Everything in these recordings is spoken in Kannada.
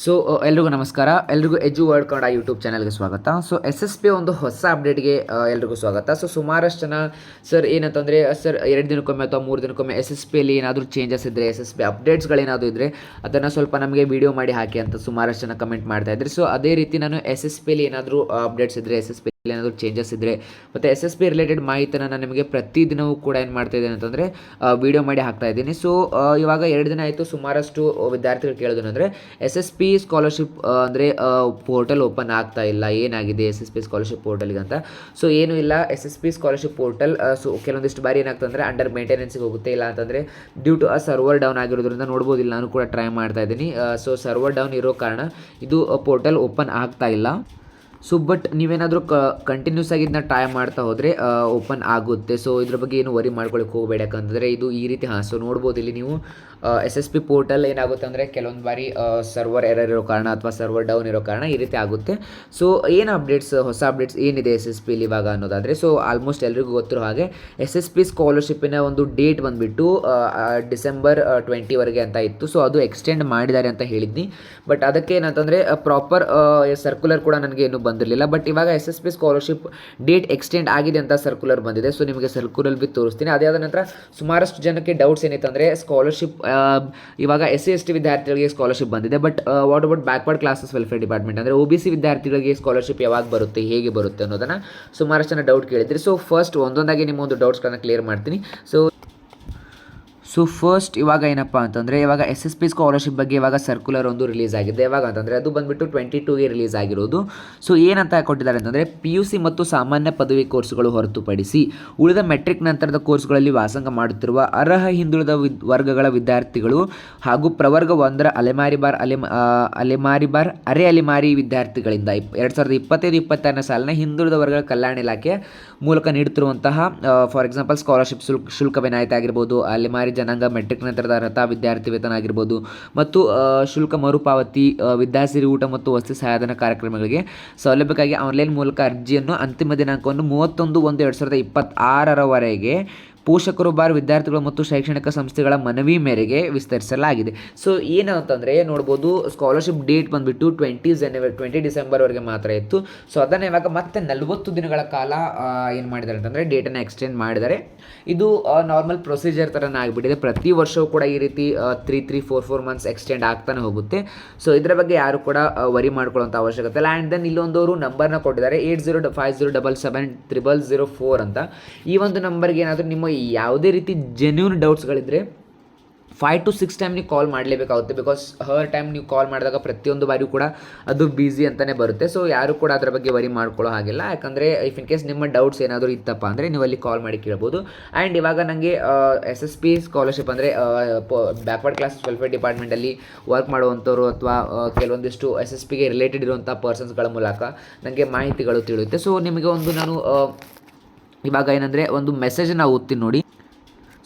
ಸೊ ಎಲ್ರಿಗೂ ನಮಸ್ಕಾರ. ಎಲ್ರಿಗೂ ಎಜು ವರ್ಡ್ ಕನ್ನಡ ಯೂಟ್ಯೂಬ್ ಚಾನಲ್ಗೆ ಸ್ವಾಗತ. ಸೊ ಎಸ್ ಎಸ್ ಪಿ ಒಂದು ಹೊಸ ಅಪ್ಡೇಟ್ಗೆ ಎಲ್ರಿಗೂ ಸ್ವಾಗತ. ಸೊ ಸುಮಾರಷ್ಟು ಜನ ಸರ್ ಏನಂತಂದರೆ ಸರ್ ಎರಡು ದಿನಕ್ಕೊಮ್ಮೆ ಅಥವಾ ಮೂರು ದಿನಕ್ಕೊಮ್ಮೆ ಎಸ್ ಎಸ್ ಪಿಯಲ್ಲಿ ಏನಾದರೂ ಚೇಂಜಸ್ ಇದ್ದರೆ ಎಸ್ ಎಸ್ ಪಿ ಅಪ್ಡೇಟ್ಸ್ಗಳೇನಾದರೂ ಇದ್ದರೆ ಅದನ್ನು ಸ್ವಲ್ಪ ನಮಗೆ ವಿಡಿಯೋ ಮಾಡಿ ಹಾಕಿ ಅಂತ ಸುಮಾರಷ್ಟು ಜನ ಕಮೆಂಟ್ ಮಾಡ್ತಾ ಇದ್ರಿ. ಸೊ ಅದೇ ರೀತಿ ನಾನು ಎಸ್ ಎಸ್ ಪಿಯಲ್ಲಿ ಏನಾದರೂ ಅಪ್ಡೇಟ್ಸ್ ಇದ್ದರೆ ಎಸ್ ಎಸ್ ಪಿ ಏನಾದರೂ ಚೇಂಜಸ್ ಇದ್ದರೆ ಮತ್ತು ಎಸ್ ಎಸ್ ಪಿ ರಿಲೇಟೆಡ್ ಮಾಹಿತಿನ ನಾನು ನಿಮಗೆ ಪ್ರತಿದಿನವೂ ಕೂಡ ಏನು ಮಾಡ್ತಾ ಇದ್ದೇನೆ ಅಂತಂದರೆ ವಿಡಿಯೋ ಮಾಡಿ ಹಾಕ್ತಾ ಇದ್ದೀನಿ. ಸೊ ಇವಾಗ ಎರಡು ದಿನ ಆಯಿತು ಸುಮಾರಷ್ಟು ವಿದ್ಯಾರ್ಥಿಗಳು ಕೇಳಿದ್ರು ಅಂದರೆ ಎಸ್ ಎಸ್ ಪಿ ಸ್ಕಾಲರ್ಶಿಪ್ ಅಂದರೆ ಪೋರ್ಟಲ್ ಓಪನ್ ಆಗ್ತಾ ಇಲ್ಲ. ಏನಾಗಿದೆ ಎಸ್ ಎಸ್ ಪಿ ಸ್ಕಾಲರ್ಶಿಪ್ ಪೋರ್ಟಲ್ಗೆ ಅಂತ? ಸೊ ಏನೂ ಇಲ್ಲ. S S P scholarship portal so, ಕೆಲವೊಂದಿಷ್ಟು ಬಾರಿ ಏನಾಗ್ತದೆ ಅಂದರೆ ಅಂಡರ್ ಮೇಂಟೆನೆನ್ಸಿಗೆ ಹೋಗುತ್ತೆ. ಇಲ್ಲ ಅಂತಂದರೆ ಡ್ಯೂ ಟು ಆ ಸರ್ವರ್ ಡೌನ್ ಆಗಿರೋದ್ರಿಂದ ನೋಡ್ಬೋದಿಲ್ಲ. ನಾನು ಕೂಡ ಟ್ರೈ ಮಾಡ್ತಾ ಇದ್ದೀನಿ. ಸೊ ಸರ್ವರ್ ಡೌನ್ ಇರೋ ಕಾರಣ ಇದು ಪೋರ್ಟಲ್ ಓಪನ್ ಆಗ್ತಾ ಇಲ್ಲ. ಸೊ ಬಟ್ ನೀವೇನಾದರೂ ಕ ಕಂಟಿನ್ಯೂಸ್ ಆಗಿ ಇದನ್ನ ಟ್ರೈ ಮಾಡ್ತಾ ಹೋದರೆ ಓಪನ್ ಆಗುತ್ತೆ. ಸೊ ಇದ್ರ ಬಗ್ಗೆ ಏನು ವರಿ ಮಾಡ್ಕೊಳಕ್ಕೆ ಹೋಗಬೇಡ. ಯಾಕಂತಂದರೆ ಇದು ಈ ರೀತಿ, ಹಾಂ ಸೊ ನೋಡ್ಬೋದು ಇಲ್ಲಿ ನೀವು ಎಸ್ ಎಸ್ ಪಿ ಪೋರ್ಟಲ್ ಏನಾಗುತ್ತೆ ಅಂದರೆ ಕೆಲವೊಂದು ಬಾರಿ ಸರ್ವರ್ ಎರರ್ ಇರೋ ಕಾರಣ ಅಥವಾ ಸರ್ವರ್ ಡೌನ್ ಇರೋ ಕಾರಣ ಈ ರೀತಿ ಆಗುತ್ತೆ. ಸೊ ಏನು ಅಪ್ಡೇಟ್ಸ್ ಹೊಸ ಅಪ್ಡೇಟ್ಸ್ ಏನಿದೆ ಎಸ್ ಎಸ್ ಪಿಲಿ ಇವಾಗ ಅನ್ನೋದಾದರೆ ಸೊ ಆಲ್ಮೋಸ್ಟ್ ಎಲ್ರಿಗೂ ಗೊತ್ತಿರೋ ಹಾಗೆ ಎಸ್ ಎಸ್ ಪಿ ಸ್ಕಾಲರ್ಶಿಪ್ಪಿನ ಒಂದು ಡೇಟ್ ಬಂದುಬಿಟ್ಟು ಡಿಸೆಂಬರ್ ಟ್ವೆಂಟಿವರೆಗೆ ಅಂತ ಇತ್ತು. ಸೊ ಅದು ಎಕ್ಸ್ಟೆಂಡ್ ಮಾಡಿದ್ದಾರೆ ಅಂತ ಹೇಳಿದ್ನಿ. ಬಟ್ ಅದಕ್ಕೆ ಏನಂತಂದರೆ ಪ್ರಾಪರ್ ಸರ್ಕ್ಯುಲರ್ ಕೂಡ ನನಗೆ ಇನ್ನೂ ಬಂದಿರಲಿಲ್ಲ. ಬಟ್ ಇವಾಗ S S P scholarship date extend ಆಗಿದೆ ಅಂತ ಸರ್ಕ್ಯುಲರ್ ಬಂದಿದೆ. ಸೊ ನಿಮಗೆ ಸರ್ಕ್ಯುಲರ್ ಬಿ ತೋರಿಸ್ತೀನಿ. ಅದೇ ಆದ ನಂತರ ಸುಮಾರಷ್ಟು ಜನಕ್ಕೆ ಡೌಟ್ಸ್ ಏನಿತ್ತು ಅಂದರೆ ಸ್ಕಾಲರ್ಶಿಪ್ ಇವಾಗ ಎಸ್ ಸಿ ಎಸ್ ಟಿ ವಿದ್ಯಾರ್ಥಿಗಳಿಗೆ ಸ್ಕಾಲರ್ಶಿಪ್ ಬಂದಿದೆ. But what about backward classes welfare department ಅಂದರೆ ಒ ಬಿ ಸಿ ವಿದ್ಯಾರ್ಥಿಗಳಿಗೆ ಸ್ಕಾಲರ್ಶಿಪ್ ಯಾವಾಗ ಬರುತ್ತೆ, ಹೇಗೆ ಬರುತ್ತೆ ಅನ್ನೋದನ್ನು ಸುಮಾರಷ್ಟು ಜನ ಡೌಟ್ ಕೇಳಿದ್ರಿ. ಸೊ ಫಸ್ಟ್ ಒಂದೊಂದಾಗಿ ನಿಮ್ಮ ಒಂದು ಡೌಟ್ಸ್ಗಳನ್ನ ಕ್ಲಿಯರ್ ಮಾಡ್ತೀನಿ. ಸೊ ಸೊ ಫಸ್ಟ್ ಇವಾಗ ಏನಪ್ಪ ಅಂತಂದರೆ, ಇವಾಗ ಎಸ್ ಎಸ್ ಪಿ ಸ್ಕಾಲರ್ಶಿಪ್ ಬಗ್ಗೆ ಇವಾಗ ಸರ್ಕ್ಯುಲರ್ ಒಂದು ರಿಲೀಸ್ ಆಗಿದೆ. ಯಾವಾಗ ಅಂತಂದರೆ, ಅದು ಬಂದುಬಿಟ್ಟು ಟ್ವೆಂಟಿ ಟೂಗೆ ರಿಲೀಸ್ ಆಗಿರೋದು. ಸೊ ಏನಂತ ಕೊಟ್ಟಿದ್ದಾರೆ ಅಂತಂದರೆ ಪಿ ಯು ಸಿ ಮತ್ತು ಸಾಮಾನ್ಯ ಪದವಿ ಕೋರ್ಸ್ಗಳು ಹೊರತುಪಡಿಸಿ, ಉಳಿದ ಮೆಟ್ರಿಕ್ ನಂತರದ ಕೋರ್ಸ್ಗಳಲ್ಲಿ ವಾಸಂಗ ಮಾಡುತ್ತಿರುವ ಅರ್ಹ ಹಿಂದುಳಿದ ವರ್ಗಗಳ ವಿದ್ಯಾರ್ಥಿಗಳು ಹಾಗೂ ಪ್ರವರ್ಗ ಒಂದರ ಅಲೆಮಾರಿ ಬಾರ್ ಅಲೆ ಅಲೆಮಾರಿ ಬಾರ್ ಅರೆ ಅಲೆಮಾರಿ ವಿದ್ಯಾರ್ಥಿಗಳಿಂದ ಇಪ್, ಎರಡು ಸಾವಿರದ ಇಪ್ಪತ್ತೈದು, ಇಪ್ಪತ್ತಾರನೇ ಸಾಲಿನ ಹಿಂದುಳಿದ ವರ್ಗಗಳ ಕಲ್ಯಾಣ ಇಲಾಖೆ ಮೂಲಕ ನೀಡುತ್ತಿರುವಂತಹ ಫಾರ್ ಎಕ್ಸಾಂಪಲ್ ಸ್ಕಾಲರ್ಶಿಪ್ ಶುಲ್ಕ ಶುಲ್ಕ ವಿನಾಯಿತಿ ಆಗಿರ್ಬೋದು, ಅಲೆಮಾರಿ ಜನಾಂಗ ಮೆಟ್ರಿಕ್ ನಂತರದ ಅರ್ಹತ ವಿದ್ಯಾರ್ಥಿ ವೇತನ ಆಗಿರ್ಬೋದು ಮತ್ತು ಶುಲ್ಕ ಮರುಪಾವತಿ ವಿದ್ಯಾಸಿರಿ ಊಟ ಮತ್ತು ವಸತಿ ಸಹಾಯಧನ ಕಾರ್ಯಕ್ರಮಗಳಿಗೆ ಸೌಲಭ್ಯಕ್ಕಾಗಿ ಆನ್ಲೈನ್ ಮೂಲಕ ಅರ್ಜಿಯನ್ನು ಅಂತಿಮ ದಿನಾಂಕವನ್ನು ಮೂವತ್ತೊಂದು ಒಂದು ಎರಡು ಸಾವಿರದ ಇಪ್ಪತ್ತಾರರವರೆಗೆ ಪೋಷಕರು ಬಾರ್ ವಿದ್ಯಾರ್ಥಿಗಳು ಮತ್ತು ಶೈಕ್ಷಣಿಕ ಸಂಸ್ಥೆಗಳ ಮನವಿ ಮೇರೆಗೆ ವಿಸ್ತರಿಸಲಾಗಿದೆ. ಸೊ ಏನು ಅಂತಂದರೆ ನೋಡ್ಬೋದು ಸ್ಕಾಲರ್ಶಿಪ್ ಡೇಟ್ ಬಂದುಬಿಟ್ಟು ಟ್ವೆಂಟಿ ಜನವರಿ ಟ್ವೆಂಟಿ ಡಿಸೆಂಬರ್ವರೆಗೆ ಮಾತ್ರ ಇತ್ತು. ಸೊ ಅದನ್ನು ಇವಾಗ ಮತ್ತೆ ನಲವತ್ತು ದಿನಗಳ ಕಾಲ ಏನು ಮಾಡಿದ್ದಾರೆ ಅಂತಂದರೆ ಡೇಟನ್ನು ಎಕ್ಸ್ಟೆಂಡ್ ಮಾಡಿದ್ದಾರೆ. ಇದು ನಾರ್ಮಲ್ ಪ್ರೊಸೀಜರ್ ಥರನೇ ಆಗಿಬಿಟ್ಟಿದೆ. ಪ್ರತಿ ವರ್ಷವೂ ಕೂಡ ಈ ರೀತಿ three three four four months extend ಆಗ್ತಾನೆ ಹೋಗುತ್ತೆ. ಸೊ ಇದರ ಬಗ್ಗೆ ಯಾರು ಕೂಡ ವರಿ ಮಾಡ್ಕೊಳ್ಳೋಂಥ ಅವಶ್ಯಕತೆ ಇಲ್ಲ. ಆ್ಯಂಡ್ ದೆನ್ ಇಲ್ಲೊಂದವರು ನಂಬರ್ನ ಕೊಟ್ಟಿದ್ದಾರೆ eight zero five zero double seven triple zero four ಅಂತ. ಈ ಒಂದು ನಂಬರ್ಗೆ ಏನಾದರೂ ನಿಮ್ಮ ಯಾವುದೇ ರೀತಿ ಜೆನ್ಯೂನ್ ಡೌಟ್ಸ್ಗಳಿದ್ದರೆ ಫೈವ್ ಟು ಸಿಕ್ಸ್ ಟೈಮ್ ನೀವು ಕಾಲ್ ಮಾಡಲೇಬೇಕಾಗುತ್ತೆ ಬಿಕಾಸ್ ಹರ್ ಟೈಮ್ ನೀವು ಕಾಲ್ ಮಾಡಿದಾಗ ಪ್ರತಿಯೊಂದು ಬಾರಿಯೂ ಕೂಡ ಅದು ಬ್ಯುಸಿ ಅಂತಲೇ ಬರುತ್ತೆ. ಸೊ ಯಾರು ಕೂಡ ಅದರ ಬಗ್ಗೆ ವರಿ ಮಾಡ್ಕೊಳ್ಳೋ ಹಾಗಿಲ್ಲ. ಯಾಕಂದರೆ ಇಫ್ ಇನ್ ಕೇಸ್ ನಿಮ್ಮ ಡೌಟ್ಸ್ ಏನಾದರೂ ಇತ್ತಪ್ಪ ಅಂದರೆ ನೀವು ಅಲ್ಲಿ ಕಾಲ್ ಮಾಡಿ ಕೇಳ್ಬೋದು. ಆ್ಯಂಡ್ ಇವಾಗ ನನಗೆ ಎಸ್ ಎಸ್ ಪಿ ಸ್ಕಾಲರ್ಶಿಪ್ ಅಂದರೆ ಬ್ಯಾಕ್ವರ್ಡ್ ಕ್ಲಾಸ್ ವೆಲ್ಫೇರ್ ಡಿಪಾರ್ಟ್ಮೆಂಟಲ್ಲಿ ವರ್ಕ್ ಮಾಡುವಂಥವ್ರು ಅಥವಾ ಕೆಲವೊಂದಿಷ್ಟು ಎಸ್ ಎಸ್ ಪಿಗೆ ರಿಲೇಟೆಡ್ ಇರುವಂಥ ಪರ್ಸನ್ಸ್ಗಳ ಮೂಲಕ ನನಗೆ ಮಾಹಿತಿಗಳು ತಿಳಿಯುತ್ತೆ. ಸೊ ನಿಮಗೆ ಒಂದು ನಾನು ಇವಾಗ ಏನಂದರೆ ಒಂದು ಮೆಸೇಜನ್ನು ಓದ್ತೀನಿ ನೋಡಿ.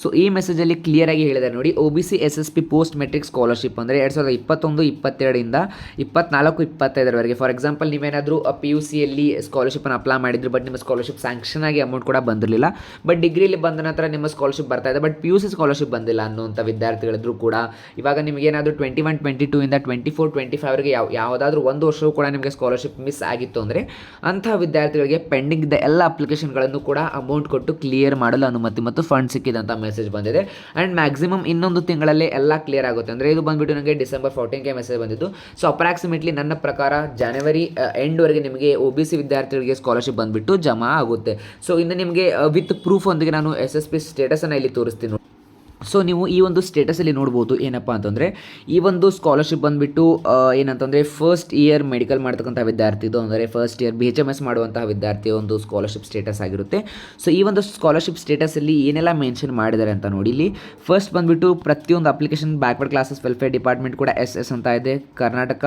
ಸೊ ಈ ಮೆಸೇಜಲ್ಲಿ ಕ್ಲಿಯರಾಗಿ ಹೇಳಿದ್ದಾರೆ ನೋಡಿ O B C S S P post matric scholarship ಅಂದರೆ ಎರಡು ಸಾವಿರದ ಇಪ್ಪತ್ತೊಂದು, ಇಪ್ಪತ್ತೆರಡರಿಂದ ಇಪ್ಪತ್ನಾಲ್ಕು, ಇಪ್ಪತ್ತೈದರವರೆಗೆ. ಫಾರ್ ಎಕ್ಸಾಂಪಲ್ ನೀವೇನಾದರೂ ಪಿ ಯು ಸಿಯಲ್ಲಿ ಸ್ಕಾಲರ್ಶಿಪ್ಪನ್ನು ಅಪ್ಲೈ ಮಾಡಿದ್ರು ಬಟ್ ನಿಮ್ಮ ಸ್ಕಾಲರ್ಶಿಪ್ ಸ್ಯಾಂಕ್ಷನ್ ಆಗಿ ಅಮೌಂಟ್ ಕೂಡ ಬಂದಿರಲಿಲ್ಲ. ಬಟ್ ಡಿಗ್ರಿಯಲ್ಲಿ ಬಂದ ನಂತರ ನಿಮ್ಮ ಸ್ಕಾಲರ್ಶಿಪ್ ಬರ್ತಾ ಇದೆ but P U C scholarship ಬಂದಿಲ್ಲ ಅನ್ನುವಂಥ ವಿದ್ಯಾರ್ಥಿಗಳಿದ್ರು ಕೂಡ. ಇವಾಗ ನಿಮಗೇನಾದರೂ ಟ್ವೆಂಟಿ ಒನ್ ಟ್ವೆಂಟಿ ಟೂ ಇಂದ ಟ್ವೆಂಟಿ ಫೋರ್ ಟ್ವೆಂಟಿ ಫೈವ್ಗೆ ಯಾವ, ಯಾವುದಾದ್ರೂ ಒಂದು ವರ್ಷವೂ ಕೂಡ ನಿಮಗೆ ಸ್ಕಾಲರ್ಶಿಪ್ ಮಿಸ್ ಆಗಿತ್ತು ಅಂದರೆ ಅಂತಹ ವಿದ್ಯಾರ್ಥಿಗಳಿಗೆ ಪೆಂಡಿಂಗ್ ಇದ್ದ ಎಲ್ಲ ಅಪ್ಲಿಕೇಶನ್ಗಳನ್ನು ಕೂಡ ಅಮೌಂಟ್ ಕೊಟ್ಟು ಕ್ಲಿಯರ್ ಮಾಡಲು ಅನುಮತಿ ಮತ್ತು ಫಂಡ್ ಸಿಕ್ಕಿದಂಥ ಮೆಸೇಜ್ ಬಂದಿದೆ. ಆ್ಯಂಡ್ ಮ್ಯಾಕ್ಸಿಮಮ್ ಇನ್ನೊಂದು ತಿಂಗಳಲ್ಲೇ ಎಲ್ಲ ಕ್ಲಿಯರ್ ಆಗುತ್ತೆ. ಅಂದರೆ ಇದು ಬಂದುಬಿಟ್ಟು ನನಗೆ ಡಿಸೆಂಬರ್ ಫೋರ್ಟೀನ್ಗೆ ಮೆಸೇಜ್ ಬಂದಿದ್ದು. ಸೊ ಅಪ್ರಾಕ್ಸಿಮೇಟ್ಲಿ ನನ್ನ ಪ್ರಕಾರ ಜನವರಿ ಎಂಡ್ವರೆಗೆ ನಿಮಗೆ ಒ ಬಿ ಸಿ ವಿದ್ಯಾರ್ಥಿಗಳಿಗೆ ಸ್ಕಾಲರ್ಶಿಪ್ ಬಂದುಬಿಟ್ಟು ಜಮಾ ಆಗುತ್ತೆ. ಸೊ ಇನ್ನು ನಿಮಗೆ ವಿತ್ ಪ್ರೂಫ್ ಒಂದಿಗೆ ನಾನು ಎಸ್ ಎಸ್ ಪಿ ಸ್ಟೇಟಸನ್ನು ಇಲ್ಲಿ ತೋರಿಸ್ತೀನಿ ಸೊ ನೀವು ಈ ಒಂದು ಸ್ಟೇಟಸಲ್ಲಿ ನೋಡ್ಬೋದು ಏನಪ್ಪ ಅಂತಂದರೆ, ಈ ಒಂದು ಸ್ಕಾಲರ್ಶಿಪ್ ಬಂದುಬಿಟ್ಟು ಏನಂತಂದರೆ ಫಸ್ಟ್ ಇಯರ್ ಮೆಡಿಕಲ್ ಮಾಡ್ತಕ್ಕಂಥ ವಿದ್ಯಾರ್ಥಿದು ಅಂದರೆ first year B H M S ಮಾಡುವಂತಹ ವಿದ್ಯಾರ್ಥಿ ಒಂದು ಸ್ಕಾಲರ್ಶಿಪ್ ಸ್ಟೇಟಸ್ ಆಗಿರುತ್ತೆ. ಸೊ ಈ ಒಂದು ಸ್ಕಾಲರ್ಶಿಪ್ ಸ್ಟೇಟಸಲ್ಲಿ ಏನೆಲ್ಲ ಮೆನ್ಷನ್ ಮಾಡಿದ್ದಾರೆ ಅಂತ ನೋಡಿ, ಇಲ್ಲಿ ಫಸ್ಟ್ ಬಂದುಬಿಟ್ಟು ಪ್ರತಿಯೊಂದು application backward classes welfare department ಕೂಡ ಎಸ್ ಎಸ್ ಅಂತ ಇದೆ, ಕರ್ನಾಟಕ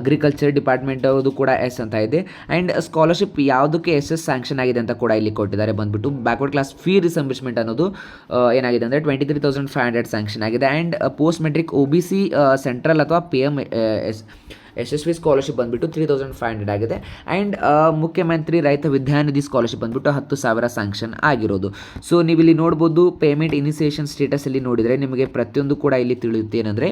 ಅಗ್ರಿಕಲ್ಚರ್ ಡಿಪಾರ್ಟ್ಮೆಂಟ್ ಅವರು ಕೂಡ ಎಸ್ ಅಂತ ಇದೆ ಆ್ಯಂಡ್ ಸ್ಕಾಲರ್ಶಿಪ್ ಯಾವುದಕ್ಕೆ ಎಸ್ ಎಸ್ ಸ್ಯಾಂಕ್ಷನ್ ಆಗಿದೆ ಅಂತ ಕೂಡ ಇಲ್ಲಿ ಕೊಟ್ಟಿದ್ದಾರೆ. ಬಂದುಬಿಟ್ಟು ಬ್ಯಾಕ್ವರ್ಡ್ ಕ್ಲಾಸ್ ಫೀ ರಿಸಂಬಿಸ್ಮೆಂಟ್ ಅನ್ನೋದು ಏನಾಗಿದೆ ಅಂದರೆ twenty three thousand five hundred sanction ಆಗಿದೆ and post matric O B C central ಅಥವಾ P M S Yashasvi scholarship ಬಂದುಬಿಟ್ಟು ತ್ರೀ ತೌಸಂಡ್ ಫೈವ್ ಹಂಡ್ರೆಡ್ ಆಗಿದೆ. And Mukhyamantri Raitha Vidyanidhi scholarship ಬಂದುಬಿಟ್ಟು ಹತ್ತು ಸಾವಿರ ಸ್ಯಾಂಕ್ಷನ್ ಆಗಿರೋದು. ಸೊ ನೀವು ಇಲ್ಲಿ ನೋಡ್ಬೋದು ಪೇಮೆಂಟ್ ಇನಿಸಿಯೇಷನ್ ಸ್ಟೇಟಸಲ್ಲಿ ನೋಡಿದರೆ ನಿಮಗೆ ಪ್ರತಿಯೊಂದು ಕೂಡ ಇಲ್ಲಿ ತಿಳಿಯುತ್ತೆ ಏನಂದರೆ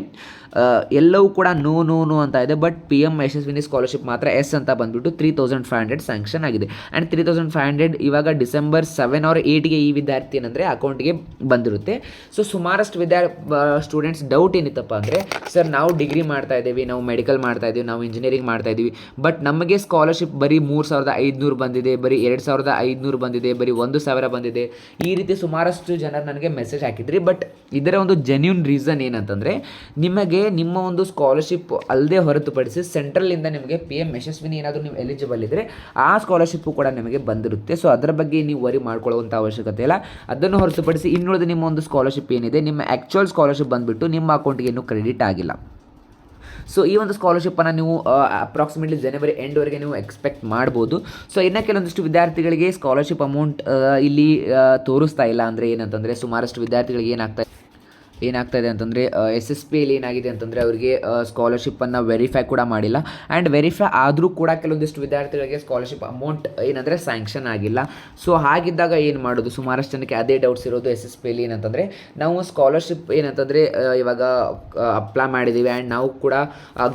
ಎಲ್ಲವೂ ಕೂಡ ನೋ ನೋ ನೋ ಅಂತ ಇದೆ. But P M Yashasvini scholarship ಮಾತ್ರ ಎಸ್ ಅಂತ ಬಂದುಬಿಟ್ಟು three thousand five hundred sanction ಆಗಿದೆ. And three thousand five hundred ಇವಾಗ ಡಿಸೆಂಬರ್ ಸೆವೆನ್ ಆರ್ ಏಯ್ಟ್ಗೆ ಈ ವಿದ್ಯಾರ್ಥಿ ಏನಂದರೆ ಅಕೌಂಟ್ಗೆ ಬಂದಿರುತ್ತೆ. ಸೊ ಸುಮಾರಷ್ಟು ವಿದ್ಯಾ ಸ್ಟೂಡೆಂಟ್ಸ್ ಡೌಟ್ ಏನಿತ್ತಪ್ಪ ಅಂದರೆ ಸರ್ ನಾವು ಡಿಗ್ರಿ ಮಾಡ್ತಾ ಇದ್ದೀವಿ, ನಾವು ಮೆಡಿಕಲ್ ಮಾಡ್ತಾ ಇದ್ದೀವಿ, ನಾವು ಇಂಜಿನಿಯರಿಂಗ್ ಮಾಡ್ತಾ ಇದ್ದೀವಿ. ಬಟ್ ನಮಗೆ ಸ್ಕಾಲರ್ಶಿಪ್ ಬರೀ ಮೂರು ಸಾವಿರದ ಐದುನೂರು ಬಂದಿದೆ, ಬರೀ ಎರಡು ಸಾವಿರದ ಐದುನೂರು ಬಂದಿದೆ, ಬರೀ ಒಂದು ಸಾವಿರ ಬಂದಿದೆ. ಈ ರೀತಿ ಸುಮಾರಷ್ಟು ಜನರು ನನಗೆ ಮೆಸೇಜ್ ಹಾಕಿದ್ರಿ. ಬಟ್ ಇದರ ಒಂದು ಜೆನ್ಯೂನ್ ರೀಸನ್ ಏನಂತಂದರೆ, ನಿಮಗೆ ನಿಮ್ಮ ಒಂದು ಸ್ಕಾಲರ್ಶಿಪ್ ಅಲ್ಲದೆ ಹೊರತುಪಡಿಸಿ ಸೆಂಟ್ರಲಿಂದ ನಿಮಗೆ ಪಿ ಎಂ ಯಶಸ್ವಿನಿ ಏನಾದರೂ ನೀವು ಎಲಿಜಿಬಲ್ ಇದ್ದರೆ ಆ ಸ್ಕಾಲರ್ಶಿಪ್ಪು ಕೂಡ ನಿಮಗೆ ಬಂದಿರುತ್ತೆ. ಸೊ ಅದರ ಬಗ್ಗೆ ನೀವು ವರಿ ಮಾಡ್ಕೊಳ್ಳುವಂಥ ಅವಶ್ಯಕತೆ ಇಲ್ಲ. ಅದನ್ನು ಹೊರತುಪಡಿಸಿ ಇನ್ನುಳಿದ ನಿಮ್ಮ ಒಂದು ಸ್ಕಾಲರ್ಶಿಪ್ ಏನಿದೆ, ನಿಮ್ಮ ಆ್ಯಕ್ಚುಯಲ್ ಸ್ಕಾಲರ್ಶಿಪ್ ಬಂದುಬಿಟ್ಟು ನಿಮ್ಮ ಅಕೌಂಟ್ಗೆ ಇನ್ನೂ ಕ್ರೆಡಿಟ್ ಆಗಿಲ್ಲ. ಸೊ ಈ ಒಂದು ಸ್ಕಾಲರ್ಶಿಪ್ಪನ್ನು ನೀವು ಅಪ್ರಾಕ್ಸಿಮೇಟ್ಲಿ ಜನವರಿ ಎಂಡ್ವರೆಗೆ ನೀವು ಎಕ್ಸ್ಪೆಕ್ಟ್ ಮಾಡ್ಬೋದು. ಸೊ ಇನ್ನು ಕೆಲವೊಂದಿಷ್ಟು ವಿದ್ಯಾರ್ಥಿಗಳಿಗೆ ಸ್ಕಾಲರ್ಶಿಪ್ ಅಮೌಂಟ್ ಇಲ್ಲಿ ತೋರಿಸ್ತಾ ಇಲ್ಲ ಅಂದರೆ ಏನಂತಂದರೆ ಸುಮಾರಷ್ಟು ವಿದ್ಯಾರ್ಥಿಗಳಿಗೆ ಏನಾಗ್ತಾ ಏನಾಗ್ತಾ ಇದೆ ಅಂತಂದರೆ ಎಸ್ ಎಸ್ ಪಿ ಎಲ್ಲಿ ಏನಾಗಿದೆ ಅಂತಂದರೆ ಅವರಿಗೆ ಸ್ಕಾಲರ್ಶಿಪ್ಪನ್ನು ವೆರಿಫೈ ಕೂಡ ಮಾಡಿಲ್ಲ. ಆ್ಯಂಡ್ ವೆರಿಫೈ ಆದರೂ ಕೂಡ ಕೆಲವೊಂದಿಷ್ಟು ವಿದ್ಯಾರ್ಥಿಗಳಿಗೆ ಸ್ಕಾಲರ್ಶಿಪ್ ಅಮೌಂಟ್ ಏನಂದರೆ ಸ್ಯಾಂಕ್ಷನ್ ಆಗಿಲ್ಲ. ಸೊ ಹಾಗಿದ್ದಾಗ ಏನು ಮಾಡೋದು? ಸುಮಾರಷ್ಟು ಜನಕ್ಕೆ ಅದೇ ಡೌಟ್ಸ್ ಇರೋದು ಎಸ್ ಎಸ್ ಪಿ ಎಲ್ಲಿ ಏನಂತಂದರೆ, ನಾವು ಸ್ಕಾಲರ್ಶಿಪ್ ಏನಂತಂದರೆ ಇವಾಗ ಅಪ್ಲೈ ಮಾಡಿದ್ದೀವಿ ಆ್ಯಂಡ್ ನಾವು ಕೂಡ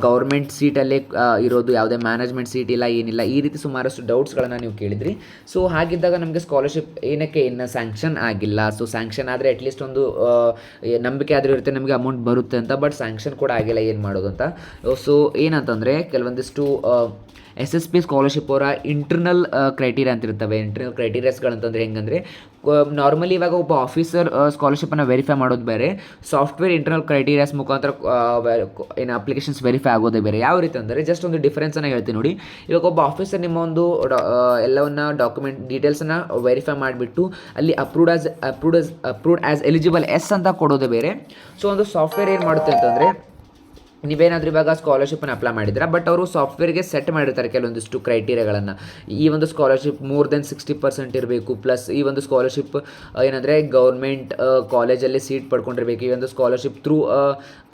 ಗೌರ್ಮೆಂಟ್ ಸೀಟಲ್ಲೇ ಇರೋದು. ಯಾವುದೇ ಮ್ಯಾನೇಜ್ಮೆಂಟ್ ಸೀಟ್ ಇಲ್ಲ, ಏನಿಲ್ಲ. ಈ ರೀತಿ ಸುಮಾರಷ್ಟು ಡೌಟ್ಸ್ಗಳನ್ನು ನೀವು ಕೇಳಿದ್ರಿ. ಸೊ ಹಾಗಿದ್ದಾಗ ನಮಗೆ ಸ್ಕಾಲರ್ಶಿಪ್ ಏನಕ್ಕೆ ಇನ್ನು ಸ್ಯಾಂಕ್ಷನ್ ಆಗಿಲ್ಲ. ಸೊ ಸ್ಯಾಂಕ್ಷನ್ ಆದರೆ ಅಟ್ಲೀಸ್ಟ್ ಒಂದು ಏ- ನಂಬಿಕೆ ಆದರೂ ಇರುತ್ತೆ, ನಮಗೆ ಅಮೌಂಟ್ ಬರುತ್ತೆ ಅಂತ ಬಟ್ ಸ್ಯಾಂಕ್ಷನ್ ಕೂಡ ಆಗಿಲ್ಲ, ಏನು ಮಾಡೋದು ಅಂತ. ಸೊ ಏನಂತಂದರೆ, ಕೆಲವೊಂದಿಷ್ಟು ಎಸ್ ಎಸ್ ಪಿ ಸ್ಕಾಲರ್ಶಿಪ್ ಅವರ ಇಂಟರ್ನಲ್ ಕ್ರೈಟೀರಿಯಾ ಅಂತ ಇರ್ತವೆ ಇಂಟರ್ನಲ್ ಕ್ರೈಟೀರಿಯಾಸ್ಗಳಂತಂದರೆ ಹೆಂಗಂದರೆ ನಾರ್ಮಲಿ ಇವಾಗ ಒಬ್ಬ ಆಫೀಸರ್ ಸ್ಕಾಲರ್ಶಿಪ್ಪನ್ನು ವೆರಿಫೈ ಮಾಡೋದು ಬೇರೆ. ಸಾಫ್ಟ್ವೇರ್ ಇಂಟರ್ನಲ್ ಕ್ರೈಟೀರಿಯಾಸ್ ಮುಖಾಂತರ ಏನು ಅಪ್ಲಿಕೇಶನ್ಸ್ ವೆರಿಫೈ ಆಗೋದೇ ಬೇರೆ. ಯಾವ ರೀತಿ ಅಂದರೆ ಜಸ್ಟ್ ಒಂದು ಡಿಫ್ರೆನ್ಸನ್ನು ಹೇಳ್ತೀನಿ ನೋಡಿ. ಇವಾಗ ಒಬ್ಬ ಆಫೀಸರ್ ನಿಮ್ಮ ಒಂದು ಎಲ್ಲವನ್ನ ಡಾಕ್ಯುಮೆಂಟ್ ಡೀಟೇಲ್ಸನ್ನು ವೆರಿಫೈ ಮಾಡಿಬಿಟ್ಟು, ಅಲ್ಲಿ approved as approved as approved as eligible S ಅಂತ ಕೊಡೋದೇ ಬೇರೆ. ಸೊ ಒಂದು ಸಾಫ್ಟ್ವೇರ್ ಏನು ಮಾಡುತ್ತೆ ಅಂತಂದರೆ ನೀವೇನಾದ್ರೂ ಇವಾಗ ಸ್ಕಾಲರ್ಶಿಪ್ಪನ್ನು ಅಪ್ಲೈ ಮಾಡಿದ್ರೆ ಬಟ್ ಅವರು ಸಾಫ್ಟ್ವೇರ್ಗೆ ಸೆಟ್ ಮಾಡಿರ್ತಾರೆ ಕೆಲವೊಂದಿಷ್ಟು ಕ್ರೈಟೀರಿಯಾಗಳನ್ನು ಈ ಒಂದು scholarship more than sixty percent ಇರಬೇಕು ಪ್ಲಸ್ ಈ ಒಂದು ಸ್ಕಾಲರ್ಶಿಪ್ ಏನಂದರೆ ಗೌರ್ಮೆಂಟ್ ಕಾಲೇಜಲ್ಲಿ ಸೀಟ್ ಪಡ್ಕೊಂಡಿರಬೇಕು. ಈ ಒಂದು scholarship through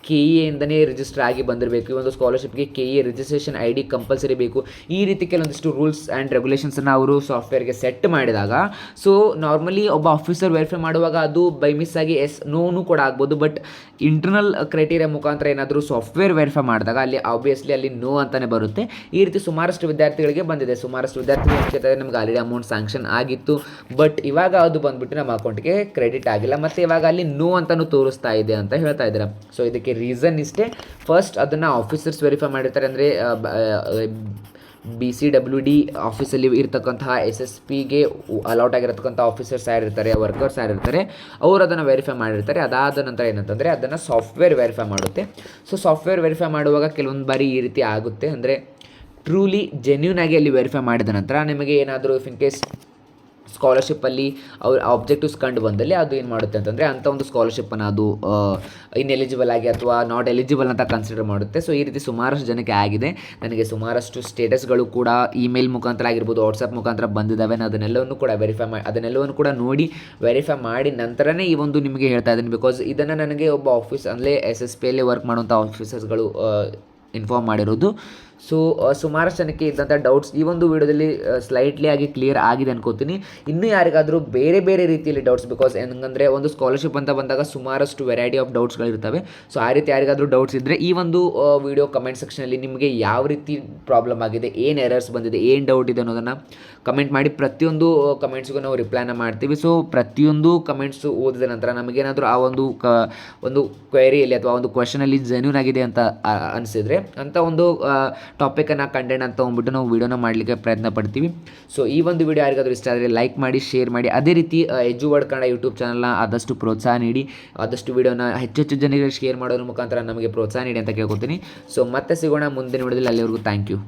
K E register ಆಗಿ ಬಂದಿರಬೇಕು. ಈ ಒಂದು ಸ್ಕಾಲರ್ಶಿಪ್ಗೆ K E registration I D compulsory ಬೇಕು. ಈ ರೀತಿ ಕೆಲವೊಂದಿಷ್ಟು ರೂಲ್ಸ್ ಆ್ಯಂಡ್ ರೆಗ್ಯುಲೇಷನ್ಸನ್ನು ಅವರು ಸಾಫ್ಟ್ವೇರ್ಗೆ ಸೆಟ್ ಮಾಡಿದಾಗ ಸೊ ನಾರ್ಮಲಿ ಒಬ್ಬ ಆಫೀಸರ್ ವೆರಿಫೈ ಮಾಡುವಾಗ ಅದು ಬೈ ಮಿಸ್ ಆಗಿ ಎಸ್ ನೋನು ಕೂಡ ಆಗ್ಬೋದು. ಬಟ್ ಇಂಟರ್ನಲ್ ಕ್ರೈಟೀರಿಯಾ ಮುಖಾಂತರ ಏನಾದರೂ ಸಾಫ್ಟ್ವೇರ್ ವೆರಿಫೈ ಮಾಡಿದಾಗ ಅಲ್ಲಿ ಆಬ್ವಿಯಸ್ಲಿ ಅಲ್ಲಿ ನೋ ಅಂತಲೇ ಬರುತ್ತೆ. ಈ ರೀತಿ ಸುಮಾರಷ್ಟು ವಿದ್ಯಾರ್ಥಿಗಳಿಗೆ ಬಂದಿದೆ. ಸುಮಾರಷ್ಟು ವಿದ್ಯಾರ್ಥಿಗಳು ಕೇಳ್ತಾರೆ ನಮ್ಗೆ ಆಲ್ರೆಡಿ ಅಮೌಂಟ್ ಸ್ಯಾಂಕ್ಷನ್ ಆಗಿತ್ತು. ಬಟ್ ಇವಾಗ ಅದು ಬಂದ್ಬಿಟ್ಟು ನಮ್ಮ ಅಕೌಂಟ್ಗೆ ಕ್ರೆಡಿಟ್ ಆಗಿಲ್ಲ. ಮತ್ತು ಇವಾಗ ಅಲ್ಲಿ ನೋ ಅಂತಲೂ ತೋರಿಸ್ತಾ ಇದೆ ಅಂತ ಹೇಳ್ತಾ ಇದ್ದಾರೆ. ಸೊ ಇದಕ್ಕೆ ರೀಸನ್ ಇಷ್ಟೇ. ಫಸ್ಟ್ ಅದನ್ನು ಆಫೀಸರ್ಸ್ ವೆರಿಫೈ ಮಾಡಿರ್ತಾರೆ ಅಂದರೆ ಬಿ ಸಿ ಡಬ್ಲ್ಯೂ ಡಿ ಆಫೀಸಲ್ಲಿ ಇರ್ತಕ್ಕಂತಹ ಎಸ್ ಎಸ್ ಪಿಗೆ ಅಲೌಟ್ ಆಗಿರತಕ್ಕಂಥ ಆಫೀಸರ್ಸ್ ಯಾರಿರ್ತಾರೆ ವರ್ಕರ್ಸ್ ಯಾರಿರ್ತಾರೆ ಅವರು ಅದನ್ನು ವೆರಿಫೈ ಮಾಡಿರ್ತಾರೆ. ಅದಾದ ನಂತರ ಏನಂತಂದರೆ, ಅದನ್ನು ಸಾಫ್ಟ್ವೇರ್ ವೆರಿಫೈ ಮಾಡುತ್ತೆ. ಸೊ ಸಾಫ್ಟ್ವೇರ್ ವೆರಿಫೈ ಮಾಡುವಾಗ ಕೆಲವೊಂದು ಬಾರಿ ಈ ರೀತಿ ಆಗುತ್ತೆ ಅಂದರೆ ಟ್ರೂಲಿ ಜೆನ್ಯೂನ್ ಆಗಿ ಅಲ್ಲಿ ವೆರಿಫೈ ಮಾಡಿದ ನಂತರ ನಿಮಗೆ ಏನಾದರೂ ಇಫ್ ಇನ್ ಕೇಸ್ ಸ್ಕಾಲರ್ಶಿಪ್ಪಲ್ಲಿ ಅವ್ರ ಆಬ್ಜೆಕ್ಟಿವ್ಸ್ ಕಂಡು ಬಂದಲ್ಲಿ ಅದು ಏನು ಮಾಡುತ್ತೆ ಅಂತಂದರೆ ಅಂಥ ಒಂದು ಸ್ಕಾಲರ್ಶಿಪ್ಪನ್ನು ಅದು ಇನ್ಎಲಿಜಿಬಲ್ ಆಗಿ ಅಥವಾ ನಾಟ್ ಎಲಿಜಿಬಲ್ ಅಂತ ಕನ್ಸಿಡರ್ ಮಾಡುತ್ತೆ. ಸೊ ಈ ರೀತಿ ಸುಮಾರಷ್ಟು ಜನಕ್ಕೆ ಆಗಿದೆ. ನನಗೆ ಸುಮಾರಷ್ಟು ಸ್ಟೇಟಸ್ಗಳು ಕೂಡ ಇಮೇಲ್ ಮುಖಾಂತರ ಆಗಿರ್ಬೋದು ವಾಟ್ಸಪ್ ಮುಖಾಂತರ ಬಂದಿದ್ದಾವೆ ನಾನು ಅದನ್ನೆಲ್ಲವನ್ನು ಕೂಡ ವೆರಿಫೈ ಮಾಡಿ ಅದನ್ನೆಲ್ಲವನ್ನು ಕೂಡ ನೋಡಿ ವೆರಿಫೈ ಮಾಡಿ ನಂತರನೇ ಈ ಒಂದು ನಿಮಗೆ ಹೇಳ್ತಾ ಇದ್ದೀನಿ. ಬಿಕಾಸ್ ಇದನ್ನು ನನಗೆ ಒಬ್ಬ ಆಫೀಸ್ ಅಂದರೆ ಎಸ್ ಎಸ್ ಪಿಯಲ್ಲಿ ವರ್ಕ್ ಮಾಡುವಂಥ ಆಫೀಸರ್ಸ್ಗಳು ಇನ್ಫಾರ್ಮ್ ಮಾಡಿರೋದು. ಸೊ ಸುಮಾರಷ್ಟು ಜನಕ್ಕೆ ಇದ್ದಂಥ ಡೌಟ್ಸ್ ಈ ಒಂದು ವಿಡಿಯೋದಲ್ಲಿ ಸ್ಲೈಟ್ಲಿ ಆಗಿ ಕ್ಲಿಯರ್ ಆಗಿದೆ ಅನ್ಕೋತೀನಿ. ಇನ್ನೂ ಯಾರಿಗಾದರೂ ಬೇರೆ ಬೇರೆ ರೀತಿಯಲ್ಲಿ ಡೌಟ್ಸ್ ಬಿಕಾಸ್ ಹೆಂಗಂದರೆ ಒಂದು ಸ್ಕಾಲರ್ಶಿಪ್ ಅಂತ ಬಂದಾಗ ಸುಮಾರಷ್ಟು ವೆರೈಟಿ ಆಫ್ ಡೌಟ್ಸ್ಗಳಿರ್ತವೆ ಸೊ ಆ ರೀತಿ ಯಾರಿಗಾದರೂ ಡೌಟ್ಸ್ ಇದ್ದರೆ ಈ ಒಂದು ವಿಡಿಯೋ ಕಮೆಂಟ್ ಸೆಕ್ಷನಲ್ಲಿ ನಿಮಗೆ ಯಾವ ರೀತಿ ಪ್ರಾಬ್ಲಮ್ ಆಗಿದೆ, ಏನು ಎರರ್ಸ್ ಬಂದಿದೆ, ಏನು ಡೌಟ್ ಇದೆ ಅನ್ನೋದನ್ನು ಕಮೆಂಟ್ ಮಾಡಿ ಪ್ರತಿಯೊಂದು ಕಮೆಂಟ್ಸ್ಗೂ ನಾವು ರಿಪ್ಲೈನ ಮಾಡ್ತೀವಿ. ಸೊ ಪ್ರತಿಯೊಂದು ಕಮೆಂಟ್ಸು ಓದಿದ ನಂತರ ನಮಗೇನಾದರೂ ಆ ಒಂದು, ಕ, ಒಂದು ಕ್ವೈರಿಯಲ್ಲಿ ಅಥವಾ ಒಂದು ಕ್ವೆಶನಲ್ಲಿ ಜೆನ್ಯೂನ್ ಆಗಿದೆ ಅಂತ ಅನಿಸಿದರೆ, ಅಂತ ಒಂದು ಟಾಪಿಕನ್ನು ಕಂಟೆಂಟ್ ಅಂತ ಹೋಗ್ಬಿಟ್ಟು ನಾವು ವೀಡಿಯೋನ ಮಾಡಲಿಕ್ಕೆ ಪ್ರಯತ್ನ ಪಡ್ತೀವಿ. ಸೊ ಈ ಒಂದು ವಿಡಿಯೋ ಯಾರಿಗಾದರೂ ಇಷ್ಟ ಆದರೆ ಲೈಕ್ ಮಾಡಿ ಶೇರ್ ಮಾಡಿ. ಅದೇ ರೀತಿ ಎಜು ವರ್ಡ್ ಕನ್ನಡ ಯೂಟ್ಯೂಬ್ ಚಾನಲ್ನ ಆದಷ್ಟು ಪ್ರೋತ್ಸಾಹ ನೀಡಿ. ಆದಷ್ಟು ವಿಡಿಯೋನ ಹೆಚ್ಚು ಹೆಚ್ಚು ಜನರಿಗೆ ಶೇರ್ ಮಾಡೋದ್ರ ಮುಖಾಂತರ ನಮಗೆ ಪ್ರೋತ್ಸಾಹ ನೀಡಿ ಅಂತ ಕೇಳ್ಕೊತೀನಿ. ಸೊ ಮತ್ತೆ ಸಿಗೋಣ ಮುಂದಿನ ವಿಡಿಯೋದಲ್ಲಿ ಅಲ್ಲಿವರೆಗೂ ಥ್ಯಾಂಕ್ ಯು